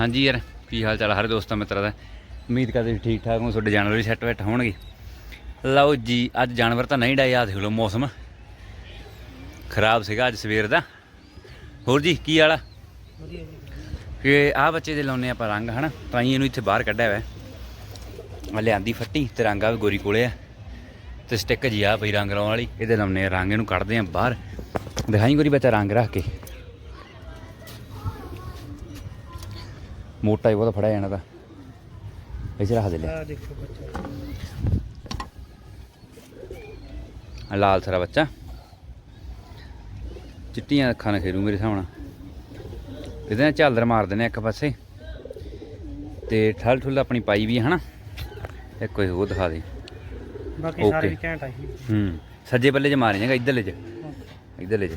ਹਾਂਜੀ ਯਾਰ, ਕੀ ਹਾਲ ਚਾਲ ਆ ਹਰ ਦੋਸਤਾਂ ਮਿੱਤਰਾਂ ਦਾ? ਉਮੀਦ ਕਰਦੇ ਤੁਸੀਂ ਠੀਕ ਠਾਕ ਹੋ ਤੁਹਾਡੇ ਜਾਨਵਰ ਵੀ ਸੈੱਟ ਬੈਠ ਹੋਣਗੇ। ਲਓ ਜੀ, ਅੱਜ ਜਾਨਵਰ ਤਾਂ ਨਹੀਂ ਡਾਇਆ ਦੇਖ ਲਓ ਮੌਸਮ। ਖਰਾਬ ਸੀਗਾ ਅੱਜ ਸਵੇਰ ਦਾ। ਹੋਰ ਜੀ, ਕੀ ਹਾਲ ਆ? ਕਿ ਆਹ ਬੱਚੇ ਦੇ ਲਾਉਨੇ ਆਪਾਂ ਰੰਗ, ਹਨਾ? ਤਾਂ ਹੀ ਇਹਨੂੰ ਇੱਥੇ ਬਾਹਰ ਕੱਢਿਆ ਹੋਇਆ ਲਿਆਂਦੀ ਫੱਟੀ, ਤੇ ਰੰਗ ਆ ਵੀ ਗੋਰੀ ਕੋਲੇ ਆ। ਤੇ ਸਟਿੱਕ ਜੀ ਆ ਪਈ ਰੰਗ ਲਾਉਣ ਵਾਲੀ, ਇਹਦੇ ਲਾਉਨੇ ਆ ਰੰਗ, ਇਹਨੂੰ ਕੱਢਦੇ ਆ ਬਾਹਰ। ਦਿਖਾਈ ਗੋਰੀ ਬੱਚਾ ਰੰਗ ਰੱਖ ਕੇ। ਮੋਟਾ ਹੀ ਬਹੁਤ ਫੜਿਆ ਜਾਣਾ ਤਾਂ ਇੱਥੇ ਰੱਖ ਦੇ ਲਿਆ ਆ ਦੇਖੋ ਬੱਚਾ। ਆਹ ਲਾਲ ਸਰਾ ਬੱਚਾ। ਚਿੱਟੀਆਂ ਅੱਖਾਂ ਨਾਲ ਖੇਰੂ ਮੇਰੇ ਸਾਹਮਣੇ। ਇਹਦੇ ਨਾਲ ਝਾਲਰ ਮਾਰਦੇ ਨੇ ਇੱਕ ਪਾਸੇ। ਤੇ ਠਲ ਠੁੱਲ ਆਪਣੀ ਪਾਈ ਵੀ ਹਨਾ? ਇੱਕ ਕੋਈ ਉਹ ਦਿਖਾ ਦੇ। ਬਾਕੀ ਸਾਰੇ. ਵੀ ਘੈਂਟ ਆ ਹੂੰ। ਸੱਜੇ ਪੱਲੇ 'ਚ ਮਾਰੇ ਜਾਂਗਾ ਇਧਰਲੇ 'ਚ। ਇਧਰਲੇ 'ਚ।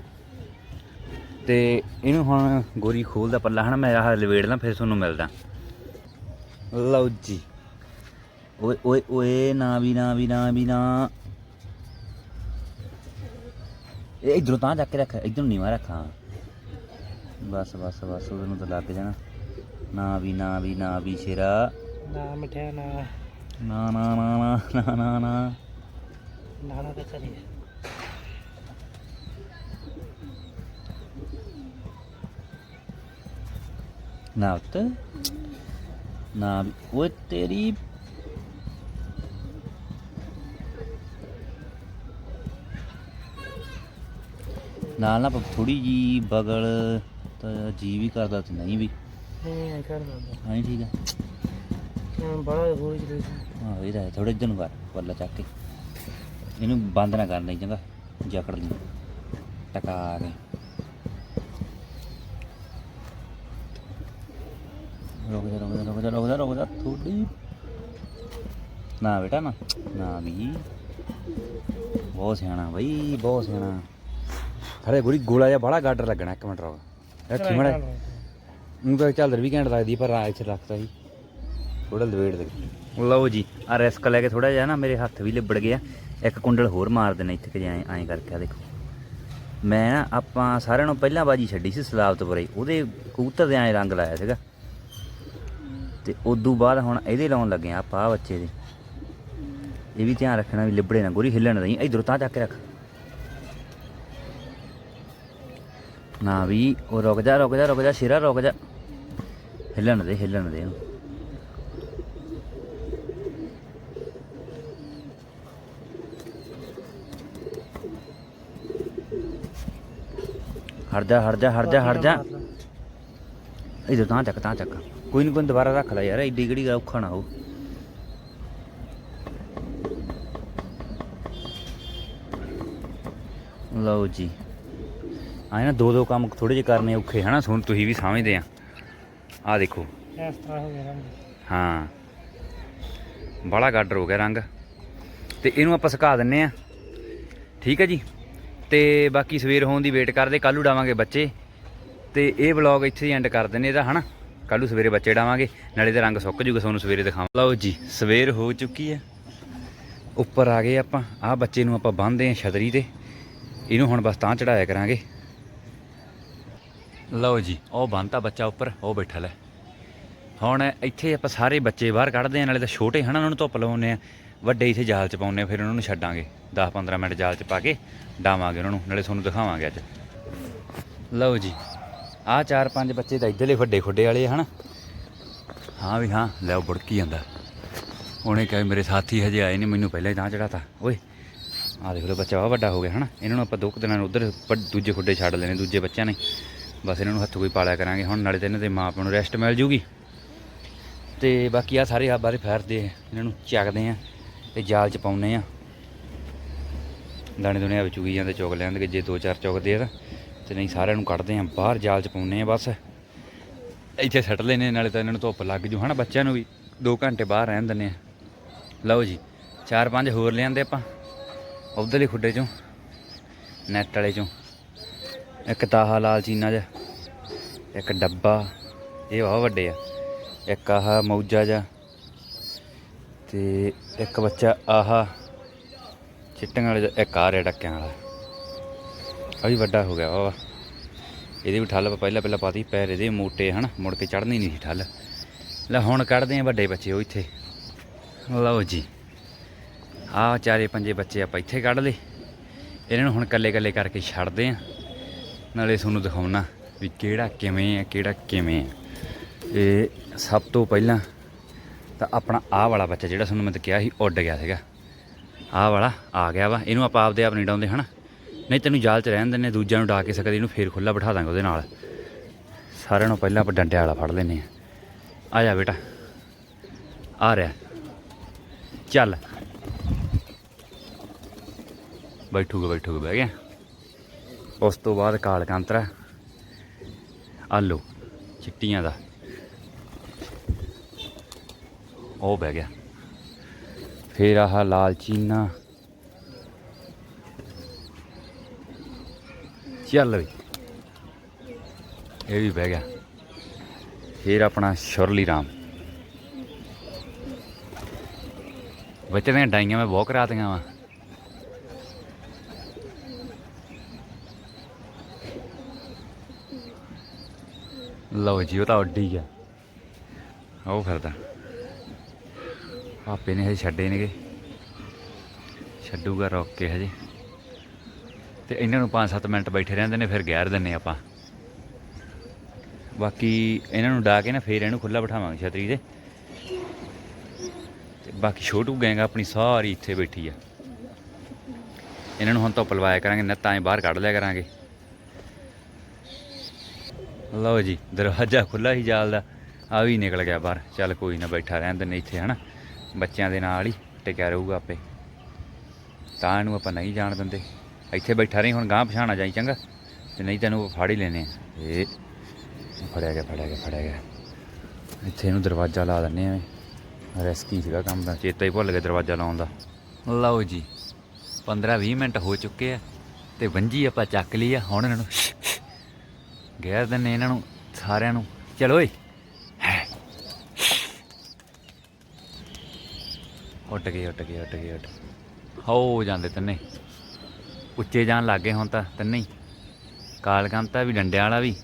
ਤੇ ਇਹਨੂੰ ਹੁਣ ਗੋਰੀ ਖੋਲ ਦਾ ਪੱਲਾ ਹਨਾ ਮੈਂ ਆਹ ਲਵੇੜਦਾ ਫਿਰ ਤੁਹਾਨੂੰ ਮਿਲਦਾ। ਲਓ ਜੀ। ਓਏ ਓਏ ਓਏ ਨਾ ਵੀ ਨਾ ਵੀ ਨਾ ਵੀ ਨਾ। ਇਹ ਇਧਰੋਂ ਤਾਂ ਜਾ ਕੇ ਰੱਖ ਇਧਰ ਨਹੀਂ ਮਾਰ ਰੱਖਾਂ ਬਸ ਬਸ ਬਸ ਉਹਨੂੰ ਤਾਂ ਲੱਗ ਜਾਣਾ। ਨਾ ਵੀ ਨਾ ਵੀ ਨਾ ਵੀ ਸ਼ੇਰਾ। ਨਾ ਮਿਠਿਆ ਨਾ। ਨਾ ਨਾ ਨਾ ਨਾ ਨਾ ਨਾ ਨਾ। ਨਾਣਾ ਤੇ ਨਾ ਉੱਤ ਨਾ ਵੀ- ਓਏ ਤੇਰੀ ਨਾਲ ਨਾ ਥੋੜੀ ਜੀ ਬਗਲ ਤਾਂ ਜੀ ਵੀ ਕਰਦਾ ਤੇ ਨਹੀਂ ਵੀ ਨਹੀਂ ਐ ਕਰ ਦਿੰਦਾ ਹਾਂ ਠੀਕ ਆ ਕਿਉਂ ਬੜਾ ਹੋ ਜੀ ਹਾਂ ਇਹ ਤਾਂ ਥੋੜੇ ਦਿਨ ਕਰ ਪੱਲਾ ਚੱਕ ਕੇ ਇਹਨੂੰ ਬੰਦ ਨਾ ਕਰਨਾ ਚੰਗਾ ਜਕੜ ਲਈ ਟਕਾ ਕੇ ਰੁਕ ਜਾ ਰੁਕ ਜਾ ਰੁਕ ਜਾ ਰੁਕ ਜਾ ਰੁਕ ਜਾ ਥੋੜੀ ਨਾ ਬੇਟਾ ਨਾ ਨਾ ਵੀ। ਬਹੁਤ ਸਿਆਣਾ ਬਈ ਬਹੁਤ ਸਿਆਣਾ। ਖੜੇ ਗੁਰੀ ਗੋਲਾ ਜਿਹਾ ਬੜਾ ਗਾਡਰ ਲੱਗਣਾ ਇੱਕ ਮਿੰਟ ਰੁਕ। ਰੱਖੀ ਮੜਾ। ਨੂੰ ਤਾਂ ਝਾਲਰ ਵੀ ਘੈਂਟ ਲੱਗਦੀ ਪਰ ਆ ਇੱਥੇ ਰੱਖਤਾ ਸੀ। ਥੋੜਾ ਲਵੇੜ ਦੇ। ਲਓ ਜੀ ਆ ਰਿਸਕ ਲੈ ਕੇ ਥੋੜਾ ਜਿਹਾ ਨਾ ਮੇਰੇ ਹੱਥ ਵੀ ਲਿਬੜ ਗਿਆ। ਇੱਕ ਕੁੰਡਲ ਹੋਰ ਮਾਰ ਦੇਣਾ ਇੱਥੇ ਕਿ ਐਂ ਐਂ ਕਰਕੇ ਆ ਦੇਖੋ। ਮੈਂ ਨਾ ਆਪਾਂ ਸਾਰਿਆਂ ਨੂੰ ਪਹਿਲਾਂ ਬਾਜੀ ਛੱਡੀ ਸੀ ਸਲਾਬਤਪੁਰੇ। ਉਹਦੇ ਕਬੂਤਰ ਦੇ ਐਂ ਰੰਗ ਲਾਇਆ ਸੀਗਾ। ਤੇ ਉਦੋਂ ਬਾਅਦ ਹੁਣ ਇਹਦੇ ਲਾਉਣ ਲੱਗੇ ਆ ਆਪਾਂ ਆਹ ਬੱਚੇ ਦੇ। ਇਹ ਵੀ ਧਿਆਨ ਰੱਖਣਾ ਵੀ ਲਿਬੜੇ ਨਾ ਗੋਰੀ ਹਿੱਲਣ ਨਹੀਂ ਇਧਰੋਂ ਤਾਂ ਚੱਕ ਕੇ ਰੱਖ। ਨਾ ਵੀ ਉਹ ਰੁਕ ਜਾ ਰੁਕ ਜਾ ਰੁਕ ਜਾ ਸ਼ੇਰਾ ਰੁਕ ਜਾ। ਹਿੱਲਣ ਦੇ ਹਿੱਲਣ ਦੇ ਇਹਨੂੰ। ਹਟ ਜਾ ਹਟ ਜਾ ਹਟ ਜਾ ਹਟ ਜਾ। ਇਧਰ ਤਾਂ ਚੱਕ ਤਾਂ ਚੱਕ। ਕੋਈ ਨਹੀਂ ਕੋਈ ਦੁਬਾਰਾ ਰੱਖ ਲੈ ਯਾਰ ਐਡੀ ਕਿਹੜੀ ਔਖਾ ਨਾ ਹੋ ਲਓ ਜੀ। ਆਏ ਨਾ ਦੋ ਦੋ ਕੰਮ ਥੋੜੇ ਜਿਹੇ ਕਰਨੇ ਔਖੇ ਹਨਾ? ਸੁਣ ਤੁਸੀਂ ਵੀ ਸਮਝਦੇ ਆ। ਆ ਦੇਖੋ। ਇਸ ਤਰ੍ਹਾਂ ਹੋ ਗਿਆ ਰੰਗ। ਹਾਂ। ਬੜਾ ਗਾਡਰ ਹੋ ਗਿਆ ਰੰਗ। ਤੇ ਇਹਨੂੰ ਆਪਾਂ ਸੁਕਾ ਦਿੰਨੇ ਆ। ਠੀਕ ਹੈ ਜੀ? ਤੇ ਬਾਕੀ ਸਵੇਰ ਹੋਣ ਦੀ ਵੇਟ ਕਰਦੇ ਕੱਲ੍ਹ ਉਡਾਵਾਂਗੇ ਬੱਚੇ। ਤੇ ਇਹ ਵਲੌਗ ਇੱਥੇ ਹੀ ਐਂਡ ਕਰ ਦਿੰਨੇ ਇਹਦਾ ਹਨਾ? ਕੱਲ੍ਹ ਸਵੇਰੇ ਬੱਚੇ ਡਾਵਾਂਗੇ ਨਾਲੇ ਤੇ ਰੰਗ ਸੁੱਕ ਜੂਗਾ, ਤੁਹਾਨੂੰ ਸਵੇਰੇ ਦਿਖਾਵਾਂ ਲਓ ਜੀ, ਸਵੇਰ ਹੋ ਚੁੱਕੀ ਹੈ। ਉੱਪਰ ਆ ਗਏ ਆਪਾਂ, ਆਹ ਬੱਚੇ ਨੂੰ ਆਪਾਂ ਬੰਨ੍ਹਦੇ ਆ ਛਤਰੀ ਤੇ। ਇਹਨੂੰ ਹੁਣ ਬਸ ਤਾਂ ਚੜਾਇਆ ਕਰਾਂਗੇ। ਲਓ ਜੀ, ਉਹ ਬੰਨਤਾ ਬੱਚਾ ਉੱਪਰ, ਉਹ ਬੈਠਾ ਲੈ। ਹੁਣ ਇੱਥੇ ਆਪਾਂ ਸਾਰੇ ਬੱਚੇ ਬਾਹਰ ਕੱਢਦੇ ਆ ਨਾਲੇ ਤਾਂ ਛੋਟੇ ਹਨਾ, ਉਹਨਾਂ ਨੂੰ ਧੁੱਪ ਲਵਾਉਂਦੇ ਆ ਵੱਡੇ ਇੱਥੇ ਜਾਲ ਚ ਪਾਉਂਦੇ ਆ ਫਿਰ ਉਹਨਾਂ ਨੂੰ ਛੱਡਾਂਗੇ। 10-15 ਮਿੰਟ ਜਾਲ ਚ ਪਾ ਕੇ ਡਾਵਾਂਗੇ ਉਹਨਾਂ ਨੂੰ, ਨਾਲੇ ਤੁਹਾਨੂੰ ਦਿਖਾਵਾਂਗੇ ਅੱਜ। ਲਓ ਜੀ ਆਹ ਚਾਰ ਪੰਜ ਬੱਚੇ ਤਾਂ ਇੱਧਰਲੇ ਵੱਡੇ ਖੁੱਡੇ ਵਾਲੇ ਆ, ਹਨਾ? ਹਾਂ ਵੀ ਹਾਂ, ਲੈ ਉਹ ਬੁੜਕੀ ਜਾਂਦਾ ਉਹਨੇ ਕਿਹਾ ਵੀ ਮੇਰੇ ਸਾਥੀ ਹਜੇ ਆਏ ਨਹੀਂ ਮੈਨੂੰ ਪਹਿਲਾਂ ਹੀ ਤਾਂ ਚੜਾਤਾ ਓਏ, ਆਹ ਦੇਖ ਲਓ ਬੱਚਾ ਵਾ ਵੱਡਾ ਹੋ ਗਿਆ, ਹਨਾ? ਇਹਨਾਂ ਨੂੰ ਆਪਾਂ ਦੋ ਕੁ ਦਿਨਾਂ ਨੂੰ ਉਧਰ ਦੂਜੇ ਖੁੱਡੇ ਛੱਡ ਲੈਣੇ ਦੂਜੇ ਬੱਚਿਆਂ ਨੇ। ਬਸ ਇਹਨਾਂ ਨੂੰ ਹੱਥ ਕੋਈ ਪਾਲਿਆ ਕਰਾਂਗੇ, ਹੁਣ ਨਾਲੇ ਤਾਂ ਇਹਨਾਂ ਦੇ ਮਾਂ ਪਿਓ ਨੂੰ ਰੈਸਟ ਮਿਲ ਜੂਗੀ। ਤੇ ਬਾਕੀ ਆ ਸਾਰੇ ਆ ਬਾਰੇ ਫੈਰਦੇ ਇਹਨਾਂ ਨੂੰ ਚੱਕਦੇ ਆ ਤੇ ਜਾਲ ਚ ਪਾਉਨੇ ਆ। ਦਾਣੇ ਦੁਨੇ ਵਿੱਚ ਚੁਗੀ ਜਾਂਦੇ, ਚੁਗ ਲੈਣਗੇ ਜੇ ਦੋ ਚਾਰ ਚੁਗਦੇ ਆ ਤਾਂ। ਤੇ ਨਹੀਂ, ਸਾਰਿਆਂ ਨੂੰ ਕੱਢਦੇ ਆ, ਬਾਹਰ ਜਾਲ ਚ ਪਾਉਨੇ ਆ ਬਸ। ਇੱਥੇ ਸੱਟ ਲੈਨੇ ਨਾਲੇ ਤਾਂ ਇਹਨਾਂ ਨੂੰ ਧੁੱਪ ਲੱਗ ਜੂ, ਹਨਾ, ਬੱਚਿਆਂ ਨੂੰ ਵੀ। 2 ਘੰਟੇ ਬਾਹਰ ਰਹਿਣ ਦਿੰਨੇ ਆ। ਲਓ ਜੀ, ਚਾਰ ਪੰਜ ਹੋਰ ਲਿਆਂਦੇ ਆਪਾਂ, ਉਧਰਲੇ ਖੁੱਡੇ ਚੋਂ, ਨੈਟ ਵਾਲੇ ਚੋਂ। ਇੱਕ ਤਾਹਾ ਲਾਲ ਚੀਨਾ ਜਿਹਾ, ਇੱਕ ਡੱਬਾ, ਇਹ ਬਹੁਤ ਵੱਡੇ ਆ। ਇੱਕ ਆਹ ਮੌਜਾ ਜਾ ਤੇ ਇੱਕ ਬੱਚਾ ਆਹ, ਚਿੱਟੀਆਂ ਵਾਲੇ ਦਾ, ਇੱਕ ਆ ਰਿਹਾ ਡੱਕਿਆਂ ਵਾਲਾ। ਆ ਵੀ ਵੱਡਾ ਹੋ ਗਿਆ ਵਾ ਇਹਦੇ ਵੀ ਠੱਲ ਪਹਿਲਾਂ ਪਹਿਲਾਂ ਪਾਤੀ, ਪੈਰ ਇਹਦੇ ਮੋਟੇ ਹਨ, ਮੁੜ ਕੇ ਚੜ੍ਹਨੀ ਨਹੀਂ ਸੀ ਠੱਲ। ਲੈ ਹੁਣ ਕੱਢਦੇ ਆ ਵੱਡੇ ਬੱਚੇ ਉਹ ਇੱਥੇ। ਲਓ ਜੀ, ਆਹ ਚਾਰੇ ਪੰਜੇ ਬੱਚੇ ਆਪਾਂ ਇੱਥੇ ਕੱਢ ਲਏ। ਇਹਨਾਂ ਨੂੰ ਹੁਣ ਕੱਲੇ ਕੱਲੇ ਕਰਕੇ ਛੱਡਦੇ ਆ ਨਾਲੇ ਤੁਹਾਨੂੰ ਦਿਖਾਉਣਾ ਵੀ ਕਿਹੜਾ ਕਿਵੇਂ ਆ ਕਿਹੜਾ ਕਿਵੇਂ ਆ ਇਹ ਸਭ ਤੋਂ ਪਹਿਲਾਂ ਤਾਂ ਆਪਣਾ ਆਹ ਵਾਲਾ ਬੱਚਾ ਜਿਹੜਾ ਤੁਹਾਨੂੰ ਮੈਂ ਤਾਂ ਕਿਹਾ ਸੀ, ਉੱਡ ਗਿਆ ਸੀਗਾ। ਆਹ ਵਾਲਾ ਆ ਗਿਆ ਵਾ। ਇਹਨੂੰ ਆਪਾਂ ਆਪਦੇ ਆਪ ਨਹੀਂ ਡਾਉਂਦੇ, ਹਨਾ? ਨਹੀਂ, ਤੈਨੂੰ ਜਾਲ 'ਚ ਰਹਿਣ ਦਿੰਨੇ ਦੂਜਿਆਂ ਨੂੰ ਡਾ ਕੇ ਸਕਦੇ, ਇਹਨੂੰ ਫੇਰ ਖੁੱਲਾ ਬਿਠਾ ਦਾਂਗੇ ਉਹਦੇ ਨਾਲ। ਸਾਰਿਆਂ ਨੂੰ ਪਹਿਲਾਂ ਆਪਾਂ ਡੰਡੇ ਵਾਲਾ ਫੜ ਲੈਨੇ ਆ ਆ ਜਾ ਬੇਟਾ। ਆ ਰਿਹਾ। ਚੱਲ। ਬੈਠੂਗਾ ਬੈਠੂਗਾ, ਬਹਿ ਗਿਆ। ਉਸ ਤੋਂ ਬਾਅਦ ਕਾਲ ਕਾਂਤਰਾ ਆਲੂ ਚਿੱਟੀਆਂ ਦਾ। ਉਹ ਬਹਿ ਗਿਆ। ਫਿਰ ਆਹ ਲਾਲ ਚੀਨਾ ਚੱਲ ਵੀ ਇਹ ਵੀ ਬਹਿ ਗਿਆ। ਫਿਰ ਆਪਣਾ ਸ਼ੁਰਲੀ ਰਾਮ। ਬੱਚੇ ਦੀਆਂ ਡਾਈਆਂ ਮੈਂ ਬਹੁਤ ਕਰਾਤੀਆਂ ਵਾ। ਲਓ ਜੀ, ਉਹ ਤਾਂ ਉੱਡੀ ਗਿਆ। ਉਹ ਫਿਰਦਾ। ਪਾਪੇ ਨੇ ਹਜੇ ਛੱਡੇ ਨੇਗੇ। ਛੱਡੂਗਾ ਰੋਕ ਕੇ ਹਜੇ। ਤੇ ਇਹਨਾਂ ਨੂੰ 5-7 ਮਿੰਟ ਬੈਠੇ ਰਹਿੰਦੇ ਨੇ, ਫਿਰ ਗੈਰ ਦਿੰਨੇ ਆਪਾਂ। ਬਾਕੀ ਇਹਨਾਂ ਨੂੰ ਡਾ ਕੇ ਨਾ, ਫੇਰ ਇਹਨੂੰ ਖੁੱਲਾ ਬਿਠਾਵਾਂਗੇ ਛਤਰੀ ਦੇ ਤੇ ਬਾਕੀ ਛੋਟੂ ਗੈਂਗ ਆਪਣੀ ਸਾਰੀ ਇੱਥੇ ਬੈਠੀ ਆ। ਇਹਨਾਂ ਨੂੰ ਹੁਣ ਧੁੱਪ ਲਵਾਇਆ ਕਰਾਂਗੇ, ਨੱਤਾਂ ਐ ਬਾਹਰ ਕੱਢ ਲਿਆ ਕਰਾਂਗੇ। ਲਓ ਜੀ, ਦਰਵਾਜ਼ਾ ਖੁੱਲਾ ਹੀ ਜਾਲ ਦਾ। ਆ ਵੀ ਨਿਕਲ ਗਿਆ ਬਾਹਰ। ਚੱਲ ਕੋਈ ਨਾ, ਬੈਠਾ ਰਹਿਣ ਦਿੰਦੇ ਇੱਥੇ, ਹਨਾ? ਬੱਚਿਆਂ ਦੇ ਨਾਲ ਹੀ ਟਿਕਿਆ ਰਹੂਗਾ ਆਪੇ। ਤਾਂ ਇਹਨੂੰ ਆਪਾਂ ਨਹੀਂ ਜਾਣ ਦਿੰਦੇ। ਇੱਥੇ ਬੈਠਾ ਰਹੀ, ਹੁਣ ਗਾਂ ਪਛਾਣਾ ਜਾਈ ਚੰਗਾ। ਤੇ ਨਹੀਂ ਤੈਨੂੰ ਫਾੜ ਹੀ ਲੈਨੇ ਆ। ਇਹ ਫੜਿਆ ਗਿਆ ਫੜਿਆ ਗਿਆ ਫੜਿਆ ਗਿਆ। ਇੱਥੇ ਇਹਨੂੰ ਦਰਵਾਜ਼ਾ ਲਾ ਦਿੰਨੇ ਆ ਰੈਸਕੀ ਸੀਗਾ ਕੰਮ ਦਾ, ਚੇਤਾ ਹੀ ਭੁੱਲ ਗਿਆ ਦਰਵਾਜ਼ਾ ਲਾਉਣ ਦਾ। ਲਓ ਜੀ 15-20 ਮਿੰਟ ਹੋ ਚੁੱਕੇ ਆ, ਤੇ ਵੰਜੀ ਆਪਾਂ ਚੱਕ ਲਈ ਆ, ਹੁਣ ਇਹਨਾਂ ਨੂੰ ਗੈਰ ਦਿੰਨੇ ਇਹਨਾਂ ਨੂੰ, ਸਾਰਿਆਂ ਨੂੰ। ਚਲੋ ਓਏ। ਉੱਡ ਗਏ ਉੱਡ ਗਏ ਉੱਡ ਗਏ ਉੱਡ ਹੋ ਜਾਂਦੇ ਤੰਨੇ। ਉੱਚੇ ਜਾਣ ਲੱਗੇ ਹੁਣ ਤਾਂ ਤੰਨੇ ਹੀ ਕਾਲਕੰਤਾ ਵੀ ਡੰਡਿਆਂ ਵਾਲਾ ਵੀ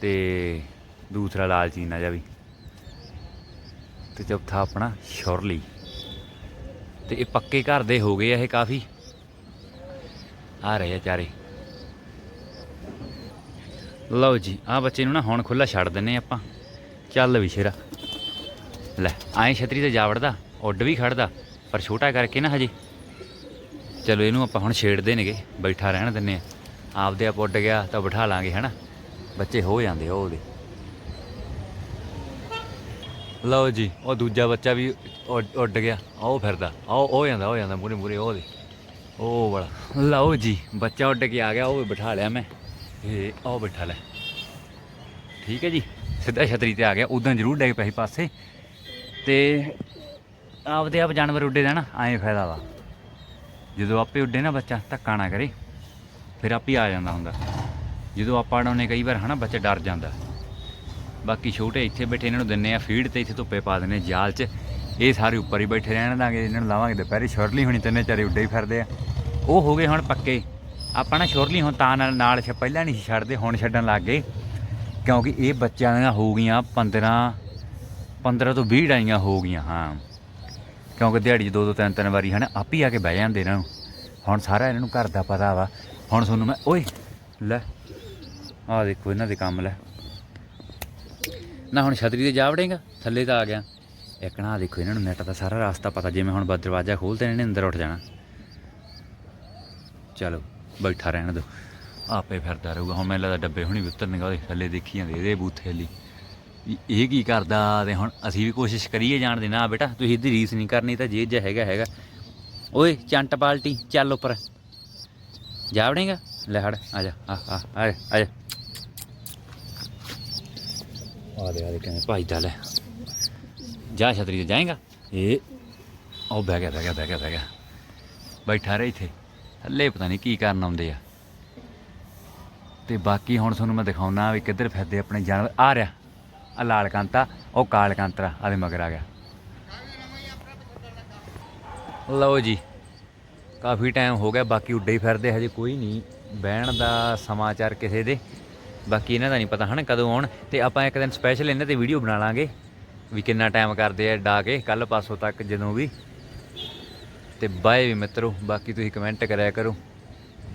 ਤੇ ਦੂਸਰਾ ਲਾਲ ਚੀਨਾ ਜਿਹਾ ਵੀ। ਤੇ ਚੌਥਾ ਆਪਣਾ ਸ਼ੁਰਲੀ। ਤੇ ਇਹ ਪੱਕੇ ਘਰ ਦੇ ਹੋ ਗਏ ਆ ਇਹ ਕਾਫੀ। ਆ ਰਹੇ ਆ ਚਾਰੇ। ਲਓ ਜੀ, ਆ ਬੱਚੇ ਨੂੰ ਨਾ ਹੁਣ ਖੁੱਲਾ ਛੱਡ ਦਿੰਨੇ ਆਪਾਂ। ਚੱਲ ਵੀ ਸ਼ੇਰਾ। ਲੈ ਆਏ ਛਤਰੀ ਤੇ ਜਾ ਵੜਦਾ ਉੱਡ ਵੀ ਖੜਦਾ, ਪਰ ਛੋਟਾ ਕਰਕੇ ਨਾ ਹਜੇ। ਚਲੋ ਇਹਨੂੰ ਆਪਾਂ ਹੁਣ ਛੇੜਦੇ ਨੇਗੇ, ਬੈਠਾ ਰਹਿਣ ਦਿੰਨੇ ਆ ਆਪਦੇ ਆਪ ਉੱਡ ਗਿਆ ਤਾਂ ਬਿਠਾ ਲਾਂਗੇ, ਹਨਾ? ਬੱਚੇ ਹੋ ਜਾਂਦੇ ਆ ਉਹਦੇ। ਲਓ ਜੀ, ਉਹ ਦੂਜਾ ਬੱਚਾ ਵੀ ਉੱਡ ਗਿਆ। ਉਹ ਫਿਰਦਾ। ਆਓ ਹੋ ਜਾਂਦਾ ਹੋ ਜਾਂਦਾ ਮੂਰੇ ਮੂਰੇ ਉਹਦੇ ਉਹ ਵਾਲਾ। ਲਓ ਜੀ, ਬੱਚਾ ਉੱਡ ਕੇ ਆ ਗਿਆ, ਉਹ ਵੀ ਬਿਠਾ ਲਿਆ ਮੈਂ। ਇਹ ਆਓ ਬਿਠਾ ਲੈ। ਠੀਕ ਹੈ ਜੀ, ਸਿੱਧਾ ਛਤਰੀ ਤੇ ਆ ਗਿਆ। ਉਦਾਂ ਜ਼ਰੂਰ ਡਿੱਗ ਪਿਆ ਪਾਸੇ। ਤੇ ਆਪਦੇ ਆਪ ਜਾਨਵਰ ਉੱਡੇ ਦਾ ਐਂ ਫਾਇਦਾ ਵਾ। ਜਦੋਂ ਆਪੇ ਉੱਡੇ ਨਾ ਬੱਚਾ, ਧੱਕਾ ਨਾ ਕਰੇ। ਫਿਰ ਆਪੇ ਆ ਜਾਂਦਾ ਹੁੰਦਾ। ਜਦੋਂ ਆਪਾਂ ਡਾਉਨੇ ਕਈ ਵਾਰ ਹਨਾ ਬੱਚਾ ਡਰ ਜਾਂਦਾ। ਬਾਕੀ ਛੋਟੇ ਇੱਥੇ ਬੈਠੇ ਇਹਨਾਂ ਨੂੰ ਦਿੰਨੇ ਆ ਫੀਡ ਤੇ ਇੱਥੇ ਧੁੱਪੇ ਪਾ ਦਿੰਨੇ ਜਾਲ 'ਚ। ਇਹ ਸਾਰੇ ਉੱਪਰ ਹੀ ਬੈਠੇ ਰਹਿਣ ਦਾਂਗੇ ਇਹਨਾਂ ਨੂੰ ਲਾਵਾਂਗੇ ਦੁਪਹਿਰੇ। ਸ਼ੁਰਲੀ ਹੋਣੀ ਤਿੰਨੇ ਚਾਰੇ ਉੱਡੇ ਹੀ ਫਿਰਦੇ ਆ। ਉਹ ਹੋ ਗਏ ਹੁਣ ਪੱਕੇ। ਆਪਾਂ ਨਾ ਸ਼ੁਰਲੀ ਹੁਣ ਤਾਂ ਨਾਲ ਨਾਲ ਛ ਪਹਿਲਾਂ ਨਹੀਂ ਸੀ ਛੱਡਦੇ, ਹੁਣ ਛੱਡਣ ਲੱਗ ਗਏ। ਕਿਉਂਕਿ ਇਹ ਬੱਚਿਆਂ ਦੀਆਂ ਹੋ ਗਈਆਂ 15 15 ਤੋਂ 20 ਡਾਈਆਂ ਹੋ ਗਈਆਂ, ਹਾਂ। ਕਿਉਂਕਿ ਦਿਹਾੜੀ 'ਚ ਦੋ ਦੋ, ਤਿੰਨ ਤਿੰਨ ਵਾਰੀ ਹਨ, ਆਪ ਹੀ ਆ ਕੇ ਬਹਿ ਜਾਂਦੇ ਇਹਨਾਂ ਨੂੰ। ਹੁਣ ਸਾਰਾ ਇਹਨਾਂ ਨੂੰ ਘਰ ਦਾ ਪਤਾ ਵਾ। ਹੁਣ ਤੁਹਾਨੂੰ ਮੈਂ ਓਏ, ਲੈ। ਆਹ ਦੇਖੋ, ਇਹਨਾਂ ਦੇ ਕੰਮ ਲੈ। ਨਾ ਹੁਣ ਛਤਰੀ ਤੇ ਜਾ ਵੜੇਗਾ, ਥੱਲੇ ਤਾਂ ਆ ਗਿਆ। ਇੱਕ ਨਾ ਦੇਖੋ, ਇਹਨਾਂ ਨੂੰ ਨੈਟ ਦਾ ਸਾਰਾ ਰਸਤਾ ਪਤਾ, ਜਿਵੇਂ ਹੁਣ ਬਦ ਦਰਵਾਜ਼ਾ ਖੋਲਦੇ ਨੇ ਇਹਨੇ ਅੰਦਰ ਉੱਠ ਜਾਣਾ। ਚਲੋ, ਬੈਠਾ ਰਹਿਣ ਦਿਓ। ਆਪੇ ਫਿਰਦਾ ਰਹੂਗਾ। ਹੁਣ ਮੈਨੂੰ ਲੱਗਦਾ ਡੱਬੇ ਹੁਣੀ ਵੀ ਉਤਰਨਗੇ, ਉਹਦੇ ਥੱਲੇ ਦੇਖੀ ਜਾਂਦੇ, ਇਹਦੇ ਬੂਥੇ ਲਈ ਵੀ ਇਹ ਕੀ ਕਰਦਾ ਤੇ ਹੁਣ ਅਸੀਂ ਵੀ ਕੋਸ਼ਿਸ਼ ਕਰੀਏ ਜਾਣ ਦੀ। ਨਾ ਬੇਟਾ, ਤੁਸੀਂ ਇਹਦੀ ਰੀਸ ਨਹੀਂ ਕਰਨੀ, ਤਾਂ ਜੇ ਜਿਹਾ ਹੈਗਾ ਹੈਗਾ। ਓਏ ਚੰਟ ਪਾਲਟੀ ਚੱਲ ਉੱਪਰ। ਜਾ ਵੜੇਗਾ? ਲੈ ਹੜ ਆ ਜਾ ਆ ਆ ਆ ਜਾ, ਆ ਜਾ। ਆ ਦੇ ਆ ਦੇ ਕਿਵੇਂ ਭਜਦਾ ਲੈ। ਜਾ ਛਤਰੀ ਤੇ ਜਾਏਗਾ? ਇਹ ਉਹ ਬਹਿ ਗਿਆ ਬਹਿ ਗਿਆ ਬਹਿ ਗਿਆ ਬਹਿ ਗਿਆ। ਬੈਠਾ ਰਹੇ ਇੱਥੇ। ਥੱਲੇ ਪਤਾ ਨਹੀਂ ਕੀ ਕਰਨ ਆਉਂਦੇ ਆ। ਤੇ ਬਾਕੀ ਹੁਣ ਤੁਹਾਨੂੰ ਮੈਂ ਦਿਖਾਉਣਾ ਵੀ ਕਿੱਧਰ ਫਿਰਦੇ ਆਪਣੇ ਜਾਨਵਰ। ਆ ਰਿਹਾ ਆ ਲਾਲ ਕਾਂਤਾ ਉਹ ਕਾਲ ਕਾਂਤਰਾ ਆਦੇ ਮਗਰ ਆ ਗਿਆ। ਲਓ ਜੀ, ਕਾਫੀ ਟਾਈਮ ਹੋ ਗਿਆ, ਬਾਕੀ ਉੱਡੇ ਹੀ ਫਿਰਦੇ, ਹਜੇ ਕੋਈ ਨਹੀਂ ਬਹਿਣ ਦਾ ਸਮਾਚਾਰ ਕਿਸੇ ਦੇ। ਬਾਕੀ ਇਹਨਾਂ ਦਾ ਨਹੀਂ ਪਤਾ ਹਨਾ ਕਦੋਂ ਆਉਣ। ਤੇ ਆਪਾਂ ਇੱਕ ਦਿਨ ਸਪੈਸ਼ਲ ਇਹਨਾਂ ਤੇ ਵੀਡੀਓ ਬਣਾ ਲਾਂਗੇ, ਵੀ ਕਿੰਨਾ ਟਾਈਮ ਕਰਦੇ ਆ ਡਾ ਕੇ ਕੱਲ ਪਾਸੋਂ ਤੱਕ ਜਦੋਂ ਵੀ। ਤੇ ਬਾਏ ਵੀ ਮਿੱਤਰੋ, ਬਾਕੀ ਤੁਸੀਂ ਕਮੈਂਟ ਕਰਿਆ ਕਰੋ।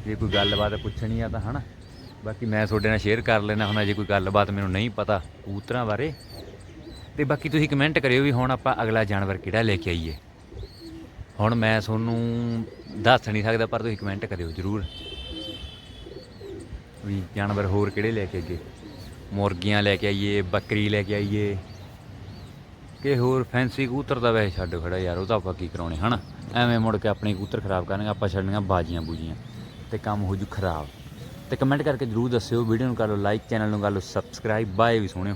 ਜੇ ਕੋਈ ਗੱਲਬਾਤ ਪੁੱਛਣੀ ਆ ਤਾਂ ਹਨਾ। ਬਾਕੀ ਮੈਂ ਤੁਹਾਡੇ ਨਾਲ ਸ਼ੇਅਰ ਕਰ ਲੈਣਾ ਹੁਣ ਜੇ ਕੋਈ ਗੱਲਬਾਤ ਮੈਨੂੰ ਨਹੀਂ ਪਤਾ ਕੂਤਰਾਂ ਬਾਰੇ। ਤੇ ਬਾਕੀ ਤੁਸੀਂ ਕਮੈਂਟ ਕਰਿਓ ਵੀ ਹੁਣ ਆਪਾਂ ਅਗਲਾ ਜਾਨਵਰ ਕਿਹੜਾ ਲੈ ਕੇ ਆਈਏ। ਹੁਣ ਮੈਂ ਤੁਹਾਨੂੰ ਦੱਸ ਨਹੀਂ ਸਕਦਾ, ਪਰ ਤੁਸੀਂ ਕਮੈਂਟ ਕਰਿਓ ਜਰੂਰ। ਵੀ ਜਾਨਵਰ ਹੋਰ ਕਿਹੜੇ ਲੈ ਕੇ ਅੱਗੇ? ਮੁਰਗੀਆਂ ਲੈ ਕੇ ਆਈਏ, ਬੱਕਰੀ ਲੈ ਕੇ ਆਈਏ, ਕਿ ਹੋਰ ਫੈਂਸੀ ਕੂਤਰ ਦਾ ਵੈਸੇ ਛੱਡ ਖੜਾ ਯਾਰ, ਉਹ ਤਾਂ ਆਪਾਂ ਕੀ ਕਰਾਉਣੇ, ਹਨਾ? ਐਵੇਂ ਮੁੜ ਕੇ ਆਪਣੇ ਕੂਤਰ ਖਰਾਬ ਕਰਨਗੇ, ਆਪਾਂ ਛੱਡਣੀਆਂ ਬਾਜੀਆਂ ਬੂਜੀਆਂ, ਤੇ ਕੰਮ ਹੋ ਜੂ ਖਰਾਬ। ਤੇ ਕਮੈਂਟ ਕਰਕੇ ਜਰੂਰ ਦੱਸਿਓ ਵੀਡੀਓ ਨੂੰ ਕਰ ਲਓ ਲਾਈਕ ਚੈਨਲ ਨੂੰ ਕਰ ਲਓ ਸਬਸਕ੍ਰਾਈਬ ਬਾਏ ਵੀ ਸੋਹਣਿਓ।